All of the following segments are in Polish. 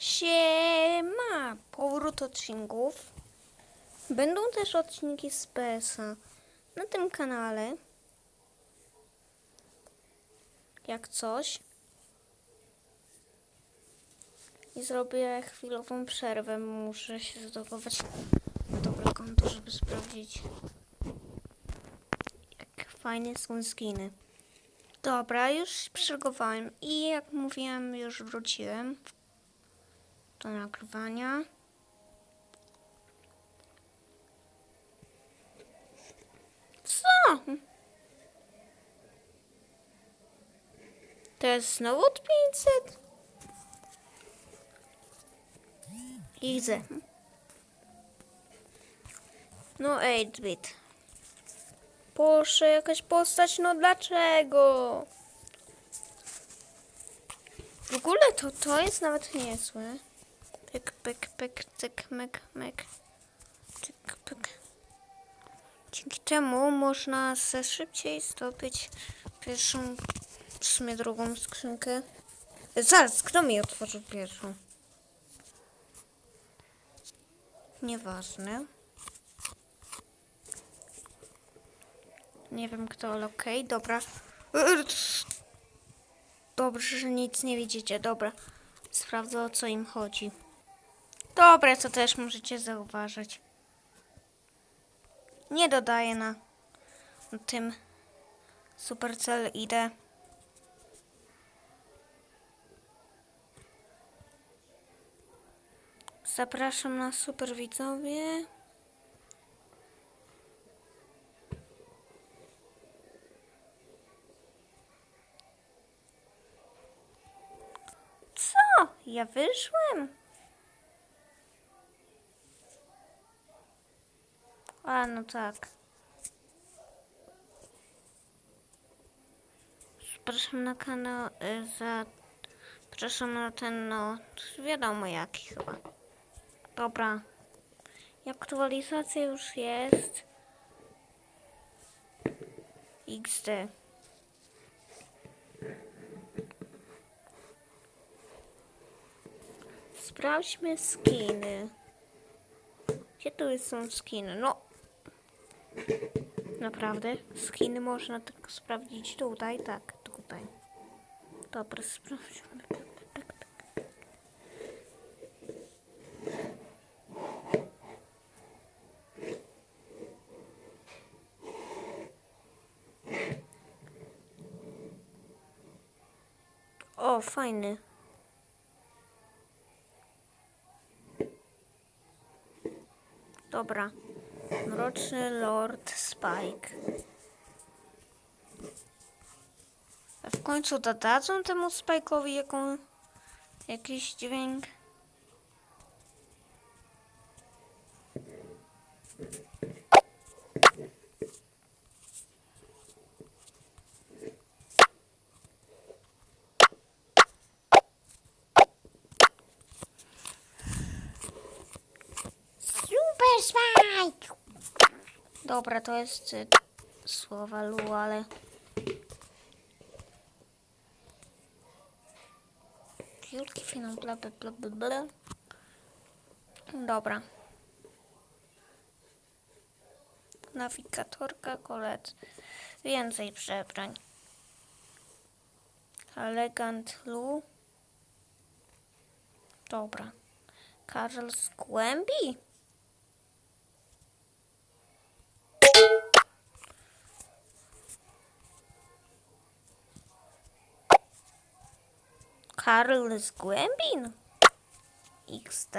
Siema! Powrót odcinków. Będą też odcinki z PS-a na tym kanale. Jak coś. I zrobię chwilową przerwę. Muszę się zlogować na dobre konto, żeby sprawdzić jak fajne są skiny. Dobra, już się przygotowałem i jak mówiłem, już wróciłem do nagrywania. Co? To jest znowu od 500? I chcę. No 8-bit. Proszę, jakaś postać, no dlaczego? W ogóle to, to jest nawet niezłe. Pyk, pyk, pyk, cyk, myk, myk. Cyk, pyk. Dzięki temu można szybciej zdobyć pierwszą, w sumie drugą skrzynkę. Zaraz, kto mi otworzył pierwszą? Nieważne. Nie wiem kto, ale okej, dobra. Dobrze, że nic nie widzicie, dobra. Sprawdzę o co im chodzi. Dobra, co też możecie zauważyć. Nie dodaję na tym Supercell idę. Zapraszam na super widzowie. Co? Ja wyszłem? A, no tak. Zapraszam na kanał y, za... Zapraszam na ten, no... Wiadomo jaki chyba. Dobra. Aktualizacja już jest. XD. Sprawdźmy skiny. Gdzie tu są skiny? No. Naprawdę? Skiny można tylko sprawdzić tutaj, tak, tutaj. Dobra, sprawdźmy. Tak, tak, tak. O, fajny. Dobra. Mroczny Lord Spike. A w końcu dodadzą temu Spike'owi jaką, jakiś dźwięk? Super Spike! Dobra, to jest y, słowa Lu, ale... Julki finą, bla bla bla bla. Dobra. Nawigatorka, kolet. Więcej przebrań. Elegant Lu. Dobra. Karl z głębi? Karl z głębin? XD.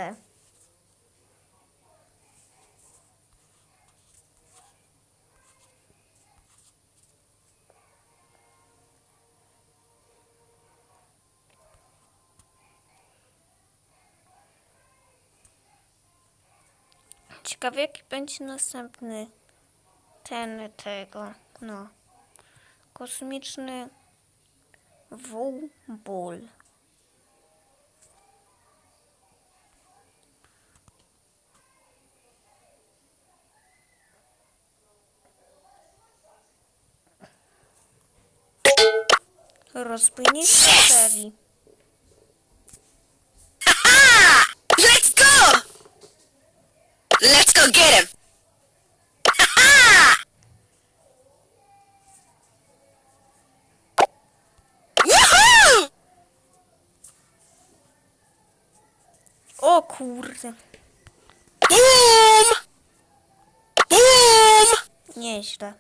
Ciekawe jaki będzie następny ten tego, no. Kosmiczny wół ból. Rozpłyniesz yes! serii. Haha, Let's go! Let's go get him! Woohoo! O kurde. Boom! Boom! Nieźle.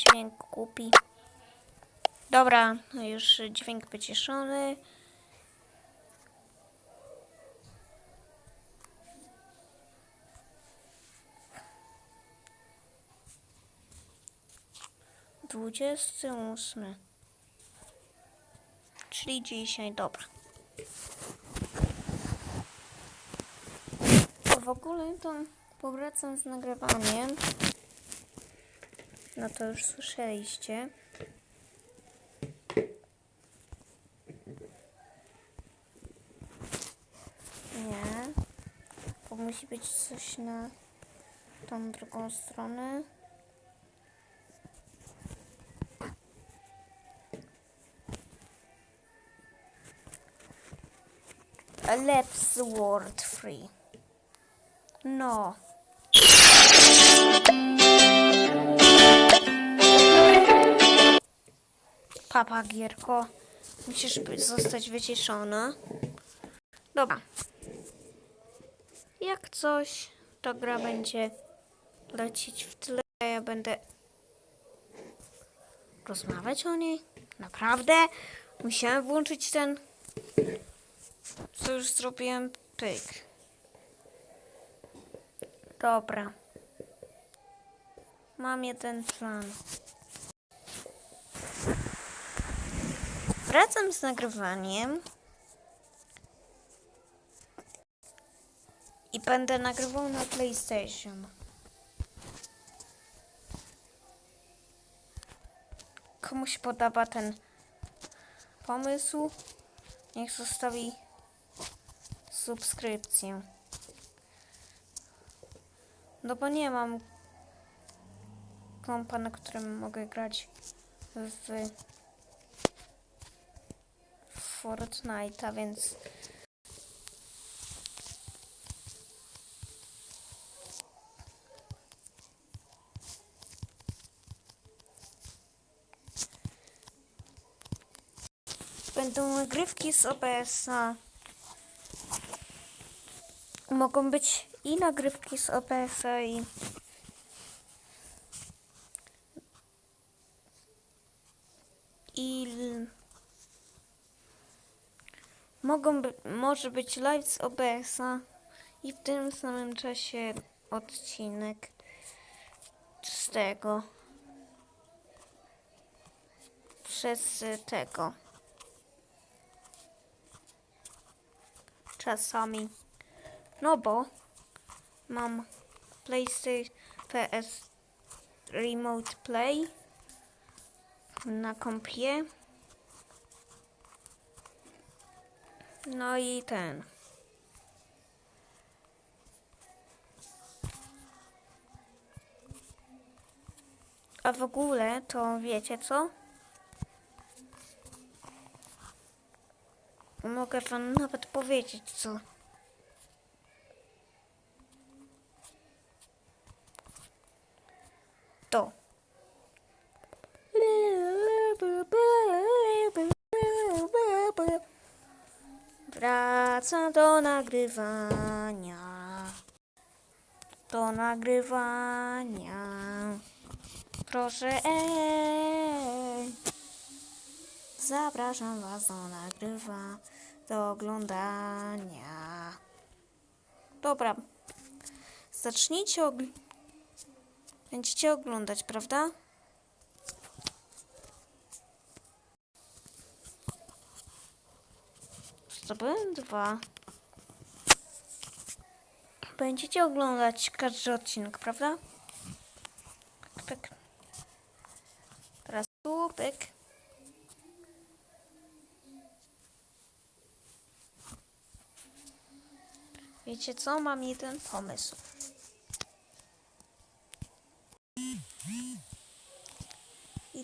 Dźwięk kupi. Dobra, no już dźwięk wyciszony. Dwudziesty ósmy. Czyli dzisiaj, dobra. W ogóle to powracam z nagrywaniem. No to już słyszeliście. Nie. Bo musi być coś na tą drugą stronę. Let's word free. No. Papa Gierko, musisz zostać wyciszona. Dobra. Jak coś, to gra będzie lecieć w tle, a ja będę rozmawiać o niej. Naprawdę? Musiałem włączyć ten, co już zrobiłem, pyk. Dobra. Mam jeden plan. Wracam z nagrywaniem. I będę nagrywał na PlayStation. Komu się podoba ten pomysł, niech zostawi subskrypcję. No bo nie mam kompa, na którym mogę grać w Fortnite'a, więc będą nagrywki z OBS-a. Mogą być i nagrywki z OBS-a i mogą by, może być live z OBS-a i w tym samym czasie odcinek z tego przez tego. Czasami. No bo mam PlayStation PS Remote Play na kompie. No i ten. A w ogóle to wiecie co? Mogę wam nawet powiedzieć co. Do nagrywania. Do nagrywania. Proszę, ej. Zapraszam was do nagrywa, do oglądania. Dobra. Zacznijcie ogl- Będziecie oglądać, prawda? Zdobyłem dwa. Będziecie oglądać każdy odcinek, prawda? Pyk. Teraz tu, pyk. Wiecie co? Mam jeden pomysł.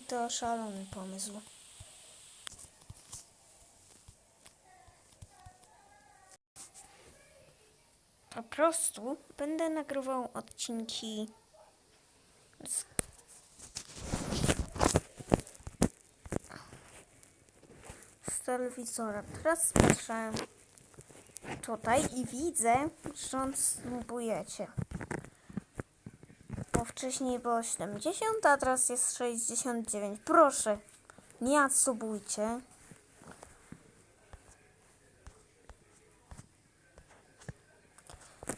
to szalony pomysł. Po prostu będę nagrywał odcinki z z telewizora. Teraz patrzę tutaj i widzę, że on snubujecie. Bo wcześniej było 70, a teraz jest 69. Proszę, nie odsubujcie.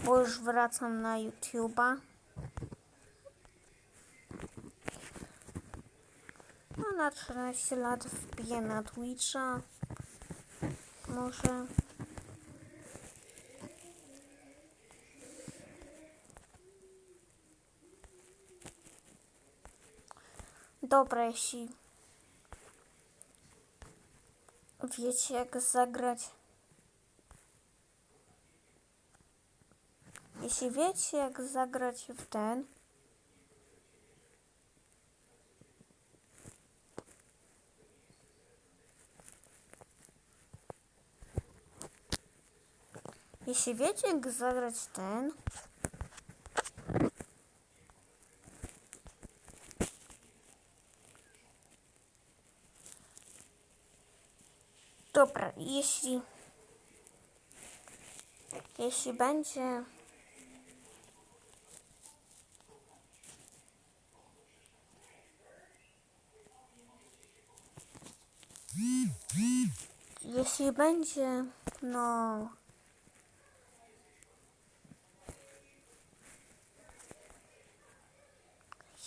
Bo już wracam na YouTube'a. A na 14 lat wbiję na Twitcha. Może. Dobra, jeśli wiecie jak zagrać. Jeśli wiecie jak zagrać w ten. Jeśli wiecie jak zagrać ten. Dobra, jeśli jeśli będzie jeśli będzie no.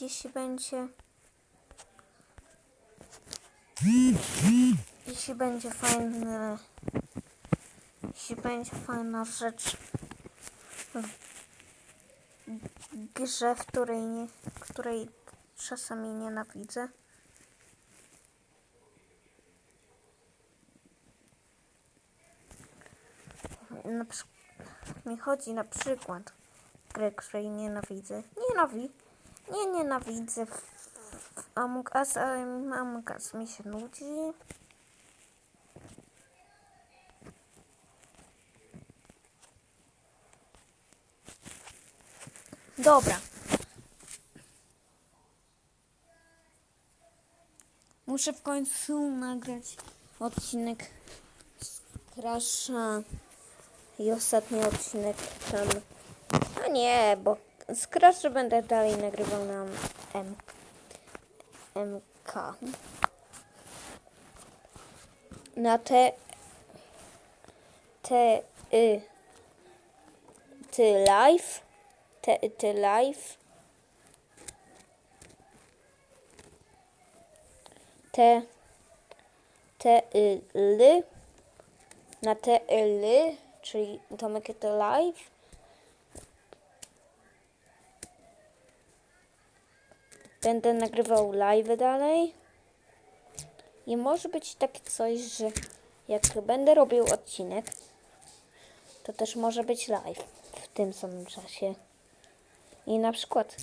Jeśli będzie. Jeśli będzie fajne jeśli będzie fajna rzecz w grze, w której nie, której czasami nienawidzę na mi chodzi na przykład. Grę, której nienawidzę. Nienawi nie nienawidzę. Among Us, ale Among Us mi się nudzi. Dobra. Muszę w końcu nagrać odcinek z Crasha i ostatni odcinek tam. A nie, bo z Crasha będę dalej nagrywał na M MK. Na te te y ty live te, te live te te y, ly na te y, ly czyli Tomek te live będę nagrywał live dalej i może być takie coś, że jak będę robił odcinek to też może być live w tym samym czasie. I na przykład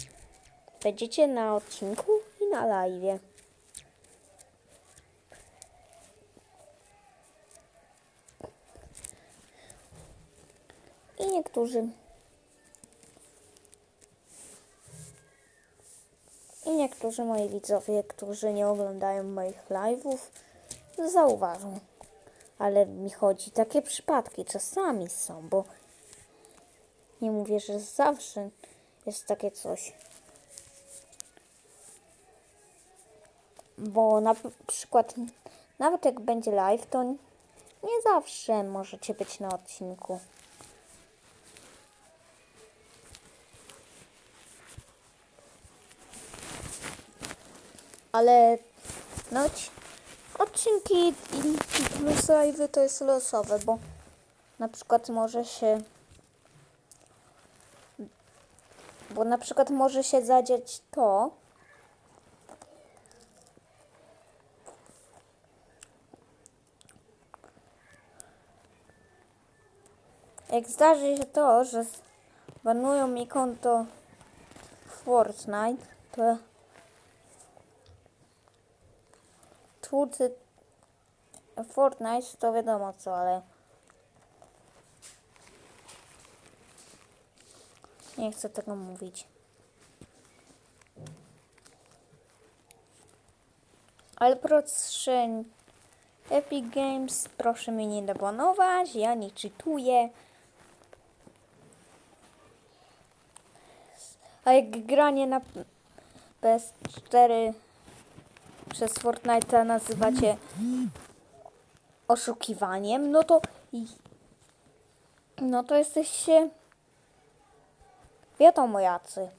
będziecie na odcinku i na live. Niektórzy i niektórzy moi widzowie, którzy nie oglądają moich live'ów, zauważą. Ale mi chodzi takie przypadki, czasami są, bo nie mówię, że zawsze jest takie coś. Bo na przykład, nawet jak będzie live, to nie zawsze możecie być na odcinku. Ale no, odci- odcinki live to jest losowe, bo na przykład może się Bo na przykład może się zadziać to, jak zdarzy się to, że banują mi konto Fortnite, to twórcy Fortnite to wiadomo co, ale nie chcę tego mówić. Ale proszę, Epic Games, proszę mnie nie debanować, ja nie czytuję. A jak granie na PS4 przez Fortnite'a nazywacie oszukiwaniem, no to no to jesteście wiadomo jacy.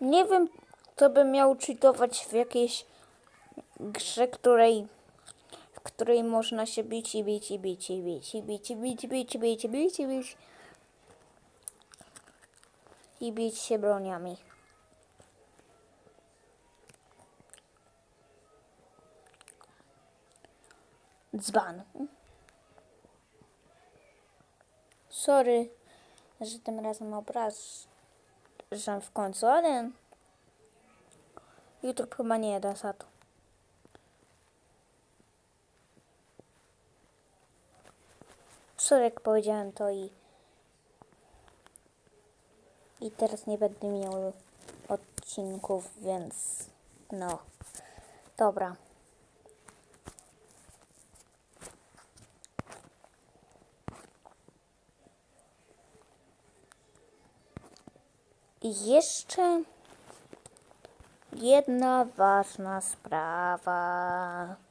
Nie wiem, kto by miał cheatować w jakiejś grze, której w której można się bić i bić i bić i bić i bić i bić i bić i bić i bić i bić i bić się broniami. Dzban. Sorry, że tym razem obrażam w końcu, ale YouTube chyba nie da za to. Sorry, jak powiedziałem to i i teraz nie będę miał odcinków, więc no. Dobra. Jeszcze jedna ważna sprawa.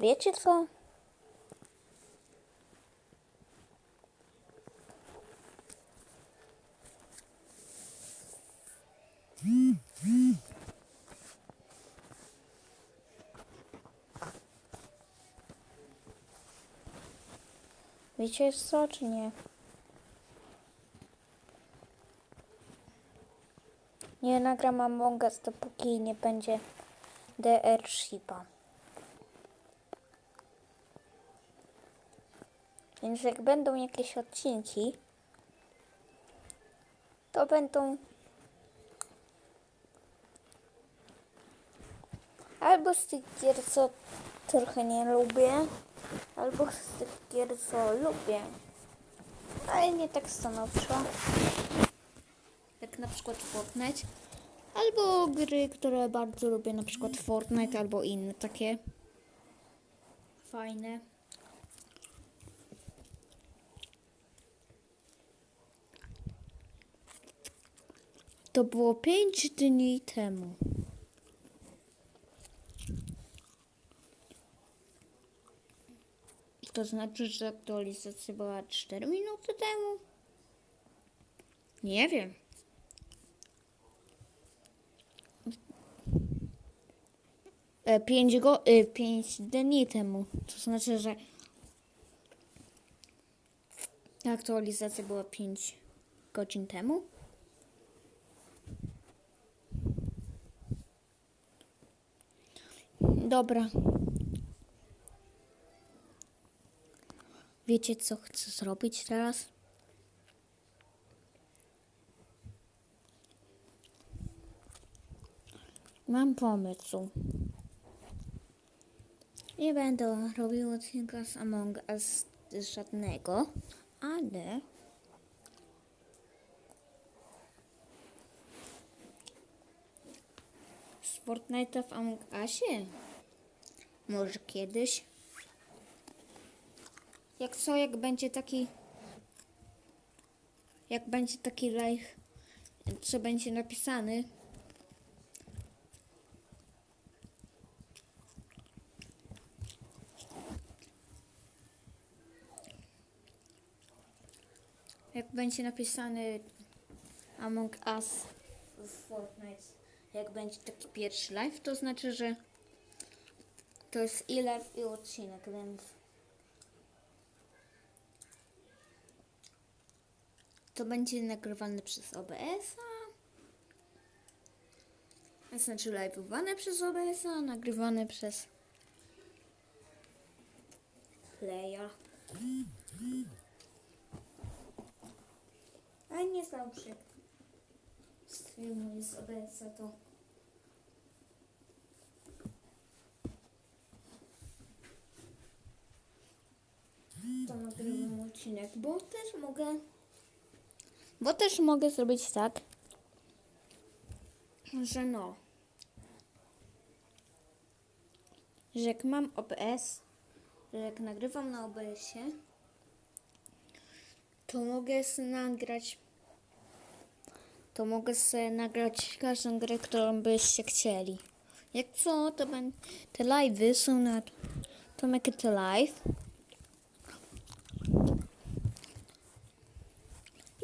Wiecie co? Wiecie co, czy nie? Nie nagram Among Us, dopóki nie będzie DR Shipa. Więc jak będą jakieś odcinki, to będą albo z tych gier, co trochę nie lubię, albo z tych gier, co lubię, ale nie tak stanowczo. Jak na przykład Fortnite, albo gry, które bardzo lubię, na przykład Fortnite, albo inne takie fajne. To było 5 dni temu. To znaczy, że aktualizacja była 4 minuty temu? Nie wiem. E, 5 go, e, 5 dni temu. To znaczy, że aktualizacja była 5 godzin temu. Dobra. Wiecie, co chcę zrobić teraz? Mam pomysł. Nie będę robił odcinka z Among Us żadnego, ale z Fortnite'a w Among Usie? Może kiedyś? Jak co, jak będzie taki... Jak będzie taki live, co będzie napisany, jak będzie napisany Among Us w Fortnite, jak będzie taki pierwszy live, to znaczy, że to jest i live i odcinek, więc to będzie nagrywane przez OBS-a. Znaczy live'owane przez OBS-a, nagrywane przez playa. A nie zawsze streamuję z OBS-a to to nagrywam odcinek, bo też mogę bo też mogę zrobić tak, że no że jak mam OBS, że jak nagrywam na OBS-ie, to mogę nagrać to mogę sobie nagrać każdą grę, którą byście chcieli. Jak co, to będą te live'y są na Tomek live.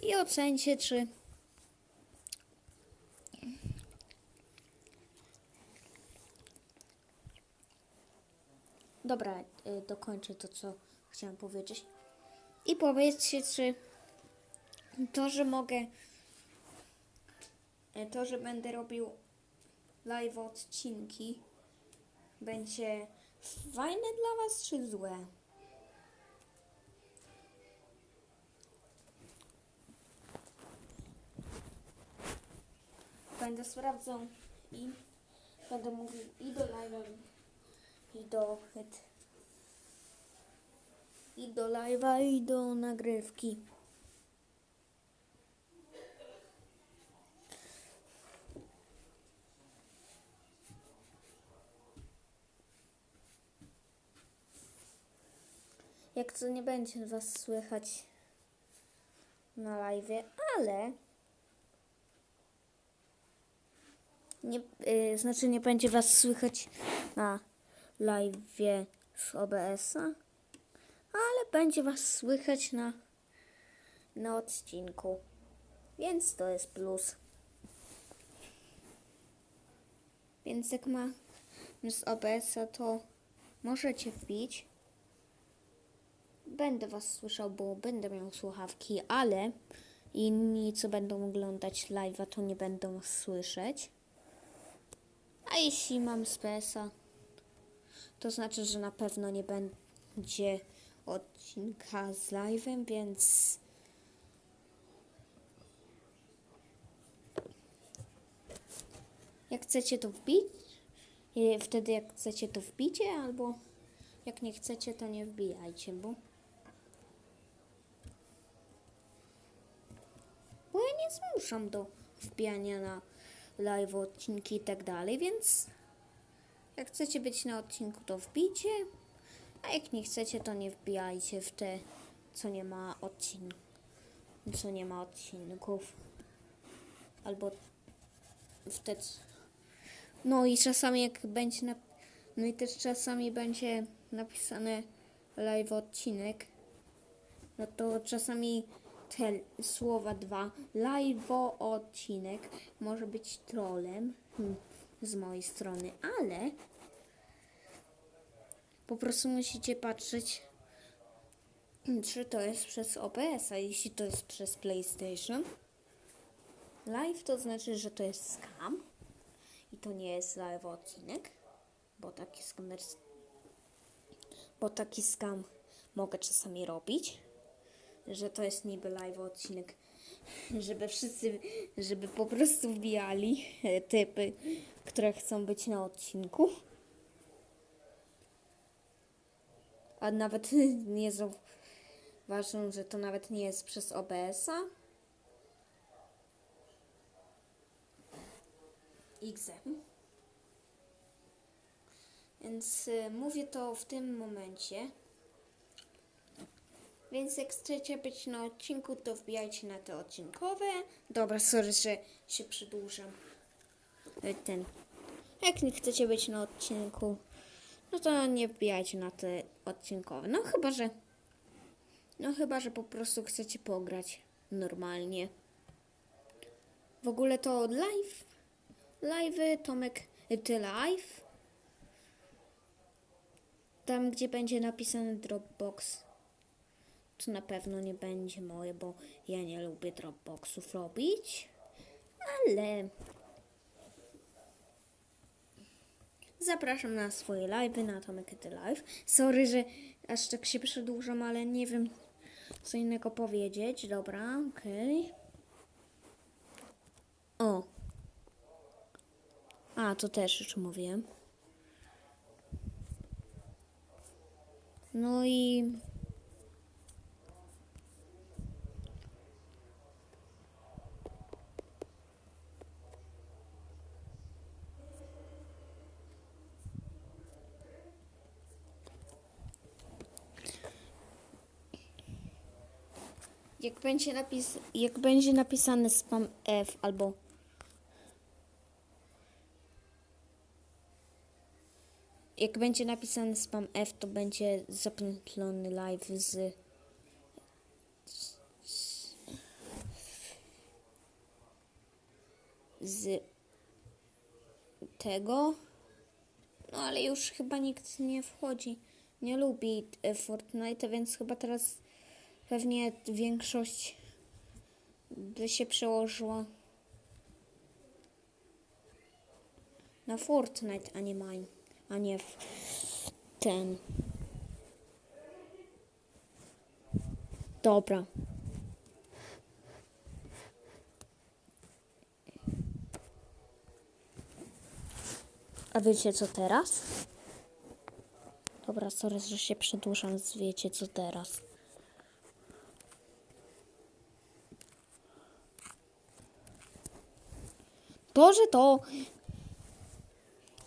I ocencie, czy Dobra, y, dokończę to, co chciałam powiedzieć. I powiedzcie, czy to, że mogę, y, to, że będę robił live odcinki, będzie fajne dla Was, czy złe? Będę sprawdzał i będę mówił i do live'a, i do het, i do live'a, i do nagrywki. Jak co nie będzie was słychać na live, ale nie, y, znaczy nie będzie was słychać na live z OBS-a, ale będzie was słychać na, na odcinku, więc to jest plus. Więc jak ma z OBS-a, to możecie wbić. Będę was słyszał, bo będę miał słuchawki, ale inni, co będą oglądać live'a, to nie będą słyszeć. A jeśli mam z PS-a, to znaczy, że na pewno nie będzie odcinka z live'em, więc jak chcecie to wbić, i wtedy jak chcecie to wbicie, albo jak nie chcecie, to nie wbijajcie, bo bo ja nie zmuszam do wbijania na live odcinki i tak dalej, więc jak chcecie być na odcinku, to wbijcie, a jak nie chcecie, to nie wbijajcie w te, co nie ma odcinków, co nie ma odcinków, albo w te, no i czasami jak będzie, nap- no i też czasami będzie napisane live odcinek, no to czasami te słowa dwa, live odcinek może być trolem hmm, z mojej strony, ale po prostu musicie patrzeć, czy to jest przez OBS, a jeśli to jest przez PlayStation. Live to znaczy, że to jest scam i to nie jest live odcinek, bo taki scam, bo taki mogę czasami robić że to jest niby live odcinek, żeby wszyscy, żeby po prostu wbijali e, typy, które chcą być na odcinku. A nawet nie zauważą, że to nawet nie jest przez OBS-a. XM. Więc y, mówię to w tym momencie. Więc jak chcecie być na odcinku, to wbijajcie na te odcinkowe. Dobra, sorry, że się przedłużam. E, Ten. Jak nie chcecie być na odcinku, no to nie wbijajcie na te odcinkowe. No chyba, że. No chyba, że po prostu chcecie pograć normalnie. W ogóle to live. Live, Tomek, y, ty live. Tam, gdzie będzie napisane Dropbox to na pewno nie będzie moje, bo ja nie lubię Dropboxów robić, ale zapraszam na swoje live'y, na Tomek Ety Live. Sorry, że Aż tak się przedłużam, ale nie wiem co innego powiedzieć. Dobra, okej. O. A, to też już mówiłem. No i... będzie, napis, jak będzie napisane spam F albo jak będzie napisane spam F, to będzie zapętlony live z z tego. No ale już chyba nikt nie wchodzi, nie lubi Fortnite, więc chyba teraz pewnie większość by się przełożyła na Fortnite, a nie mine, a nie w ten. Dobra. A wiecie co teraz? Dobra, sorry, że się przedłużam, wiecie co teraz. To, że to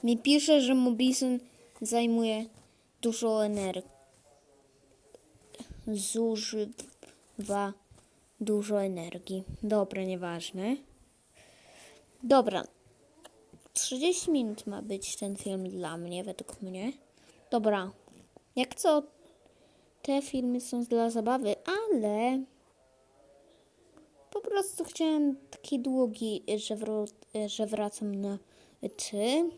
mi pisze, że Mobison zajmuje dużo energii. Zużywa dużo energii. Dobra, nieważne. Dobra. 30 minut ma być ten film dla mnie, według mnie. Dobra. Jak co, te filmy są dla zabawy, ale po prostu chciałem taki długi, że, wró- że wracam na ty.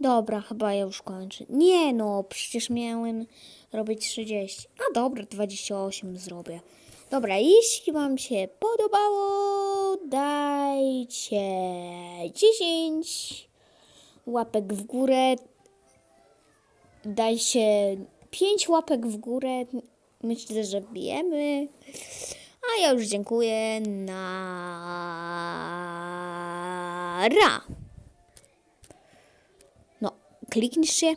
Dobra, chyba ja już kończę. Nie no, przecież miałem robić 30. A dobra, 28 zrobię. Dobra, jeśli Wam się podobało, dajcie 10 łapek w górę. Dajcie 5 łapek w górę. Myślę, że bijemy. A ja już dziękuję. Na ra. No, kliknij się.